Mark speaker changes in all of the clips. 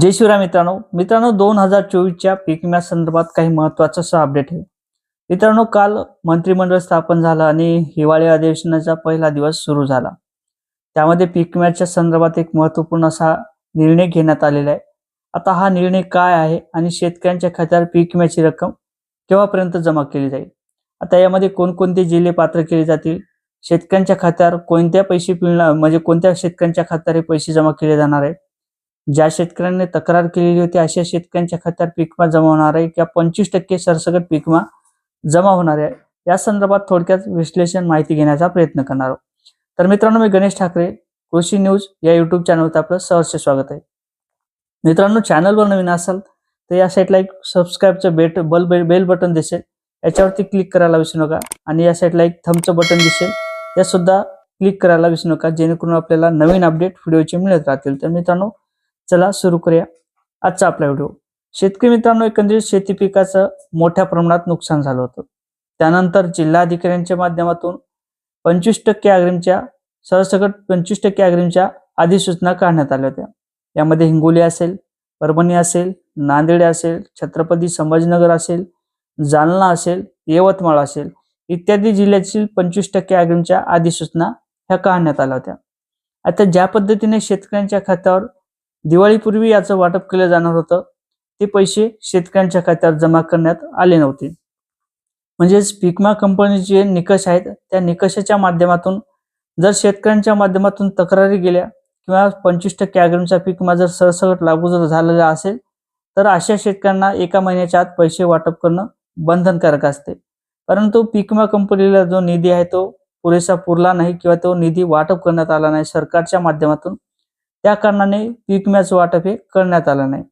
Speaker 1: जय शिवराय मित्रांनो. मित्रांनो दोन हजार चोवीसच्या पीक विम्या संदर्भात काही महत्वाचं असं अपडेट आहे. मित्रांनो काल मंत्रिमंडळ स्थापन झालं आणि हिवाळी अधिवेशनाचा पहिला दिवस सुरू झाला. त्यामध्ये पीक विम्याच्या संदर्भात एक महत्त्वपूर्ण असा निर्णय घेण्यात आलेला आहे. आता हा निर्णय काय आहे आणि शेतकऱ्यांच्या खात्यावर पीक विम्याची रक्कम केव्हापर्यंत जमा केली जाईल? आता यामध्ये कोणकोणते जिल्हे पात्र केले जातील? शेतकऱ्यांच्या खात्यावर कोणत्या पैसे पिळणार म्हणजे कोणत्या शेतकऱ्यांच्या खात्यावर हे पैसे जमा केले जाणार आहेत? ज्या शेतकऱ्यांनी तक्रार केलेली होती अशा शेतकऱ्यांच्या खात्यात पीकमा जमा होणार आहे किंवा पंचवीस टक्के सरसकट पीकमा जमा होणार आहे या संदर्भात थोडक्यात विश्लेषण माहिती घेण्याचा प्रयत्न करणार आहोत. तर मित्रांनो मी गणेश ठाकरे कृषी न्यूज या युट्यूब चॅनलवर आपलं सहर्ष स्वागत आहे. मित्रांनो चॅनलवर नवीन असाल तर या साईटला एक सबस्क्राईबचं बेट बल बेल बटन दिसेल. याच्यावरती क्लिक करायला विसरू नका आणि या साईटला एक थमचं बटन दिसेल. त्या सुद्धा क्लिक करायला विसरू नका जेणेकरून आपल्याला नवीन अपडेट व्हिडिओचे मिळत राहतील. तर मित्रांनो चला सुरू करूया आजचा आपला व्हिडिओ शेतकरी मित्रांनो एकंदरीत शेती पिकाचं मोठ्या प्रमाणात नुकसान झालं होतं. त्यानंतर जिल्हाधिकाऱ्यांच्या माध्यमातून पंचवीस टक्के अग्रिमच्या सरसकट पंचवीस टक्के अग्रिमच्या अधिसूचना काढण्यात आल्या होत्या. यामध्ये हिंगोली असेल परभणी असेल नांदेड असेल छत्रपती संभाजीनगर असेल जालना असेल यवतमाळ असेल इत्यादी जिल्ह्यातील पंचवीस टक्के अग्रिमच्या अधिसूचना ह्या काढण्यात आल्या होत्या. आता ज्या पद्धतीने शेतकऱ्यांच्या खात्यावर दिवाळीपूर्वी याचं वाटप केलं जाणार होतं. ते पैसे शेतकऱ्यांच्या खात्यावर जमा करण्यात आले नव्हते. म्हणजेच पिकमा कंपनीचे निकष आहेत त्या निकषाच्या माध्यमातून जर शेतकऱ्यांच्या माध्यमातून तक्रारी गेल्या किंवा पंचवीस टक्के अग्रिमचा पीक विमा जर सरसकट लागू जर झालेला असेल तर अशा शेतकऱ्यांना एका महिन्याच्या आत पैसे वाटप करणं बंधनकारक असते. परंतु पीक विमा कंपनीला जो निधी आहे तो पुरेसा पुरला नाही किंवा तो निधी वाटप करण्यात आला नाही सरकारच्या माध्यमातून त्या कारणाने पीक विम्याचं वाटप हे करण्यात आलं नाही.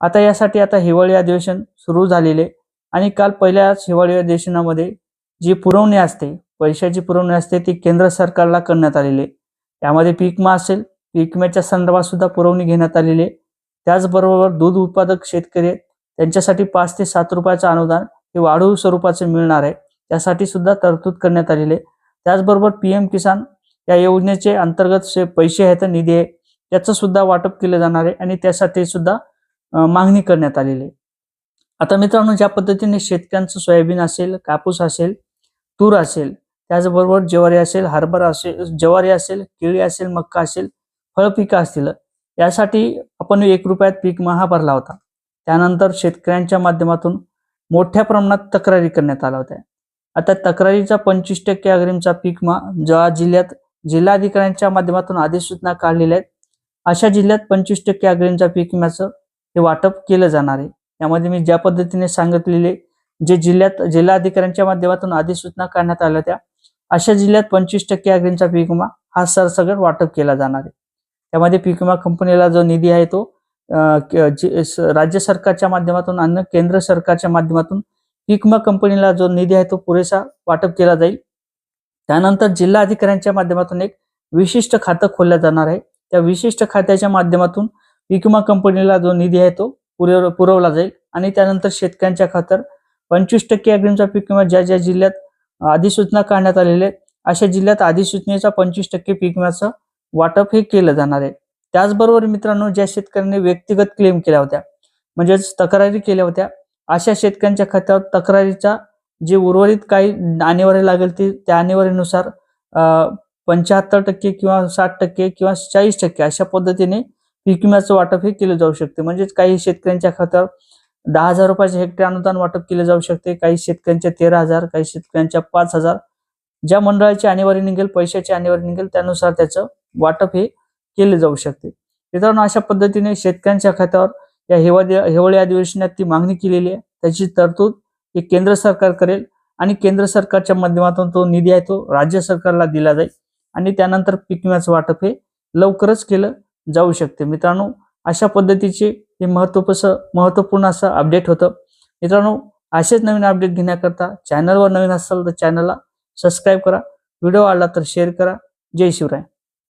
Speaker 1: आता यासाठी आता हिवाळी अधिवेशन सुरू झालेले आणि काल पहिल्याच हिवाळी अधिवेशनामध्ये जी पुरवणी असते पैशाची पुरवणी असते ती केंद्र सरकारला करण्यात आलेली आहे. यामध्ये पीक विमा असेल पीक विम्याच्या संदर्भात सुद्धा पुरवणी घेण्यात आलेली आहे. त्याचबरोबर दूध उत्पादक शेतकरी आहेत त्यांच्यासाठी पाच ते सात रुपयाचं अनुदान हे वाढवू स्वरूपाचे मिळणार आहे. त्यासाठी सुद्धा तरतूद करण्यात आलेली आहे. त्याचबरोबर पी एम किसान या योजनेचे अंतर्गत पैसे आहेत निधी आहे. त्याचं सुद्धा वाटप केलं जाणार आहे आणि त्यासाठी सुद्धा मागणी करण्यात आलेली आहे. आता मित्रांनो ज्या पद्धतीने शेतकऱ्यांचं सोयाबीन असेल कापूस असेल तूर असेल त्याचबरोबर ज्वारी असेल हरभरा असेल ज्वारी असेल केळी असेल मक्का असेल फळपिकं असतील यासाठी आपण एक रुपयात पीक महा भरला होता. त्यानंतर शेतकऱ्यांच्या माध्यमातून मोठ्या प्रमाणात तक्रारी करण्यात आल्या होत्या. आता तक्रारीचा पंचवीस टक्के अग्रिमचा पीक मा ज्या जिल्ह्यात जिल्हाधिकाऱ्यांच्या माध्यमातून अधिसूचना काढलेल्या आहेत अशा जिल्ह्यात पंचवीस टक्के अग्रिमच्या पीक विम्याचं हे वाटप केलं जाणार आहे. यामध्ये मी ज्या पद्धतीने सांगितलेले जे जिल्ह्यात जिल्हाधिकाऱ्यांच्या माध्यमातून अधिसूचना काढण्यात आल्या त्या अशा जिल्ह्यात पंचवीस टक्के अग्रिमचा पीक विमा हा सरसगट वाटप केला जाणार आहे. त्यामध्ये पीक विमा कंपनीला जो निधी आहे तो राज्य सरकारच्या माध्यमातून आणि केंद्र सरकारच्या माध्यमातून पीक विमा कंपनीला जो निधी आहे तो पुरेसा वाटप केला जाईल. त्यानंतर जिल्हा अधिकाऱ्यांच्या माध्यमातून एक विशिष्ट खातं खोललं जाणार आहे. त्या विशिष्ट खात्याच्या माध्यमातून पीक विमा कंपनीला जो निधी आहे तो पुरव पुरवला जाईल. आणि त्यानंतर शेतकऱ्यांच्या खातर पंचवीस टक्के अग्रिमचा पीक विमा ज्या ज्या जिल्ह्यात अधिसूचना काढण्यात आलेल्या आहेत अशा जिल्ह्यात अधिसूचनेचा पंचवीस टक्के पीक विम्याचं वाटप हे केलं जाणार आहे. त्याचबरोबर मित्रांनो ज्या शेतकऱ्यांनी व्यक्तिगत क्लेम केल्या होत्या म्हणजेच तक्रारी केल्या होत्या अशा शेतकऱ्यांच्या खात्यावर तक्रारीचा जे उर्वरित काही आणेवारी लागेल ती त्या आणेवारीनुसार पंच्याहत्तर टक्के किंवा साठ टक्के किंवा चाळीस टक्के अशा पद्धतीने पीक विम्याचं वाटप हे केलं जाऊ शकते. म्हणजेच काही शेतकऱ्यांच्या खात्यावर दहा हजार रुपयाचे हेक्टर अनुदान वाटप केले जाऊ शकते. काही शेतकऱ्यांच्या तेरा हजार काही शेतकऱ्यांच्या पाच हजार. ज्या मंडळाची आणेवारी निघेल पैशाची आणेवारी निघेल त्यानुसार त्याचं वाटप हे केले जाऊ शकते. मित्रांनो अशा पद्धतीने शेतकऱ्यांच्या खात्यावर या हिवाळी हिवाळी अधिवेशनात ती मागणी केलेली आहे. त्याची तरतूद हे केंद्र सरकार करेल आणि केंद्र सरकारच्या माध्यमातून तो निधी आहे तो राज्य सरकारला दिला जाईल. आणि त्यानंतर पीक विम्याचं वाटप हे लवकरच केलं जाऊ शकते. मित्रांनो अशा पद्धतीचे हे महत्त्वपूर्ण महत्त्वपूर्ण असं अपडेट होतं. मित्रांनो असेच नवीन अपडेट घेण्याकरता चॅनलवर नवीन असाल तर चॅनलला सबस्क्राईब करा. व्हिडिओ आवडला तर शेअर करा. जय शिवराय.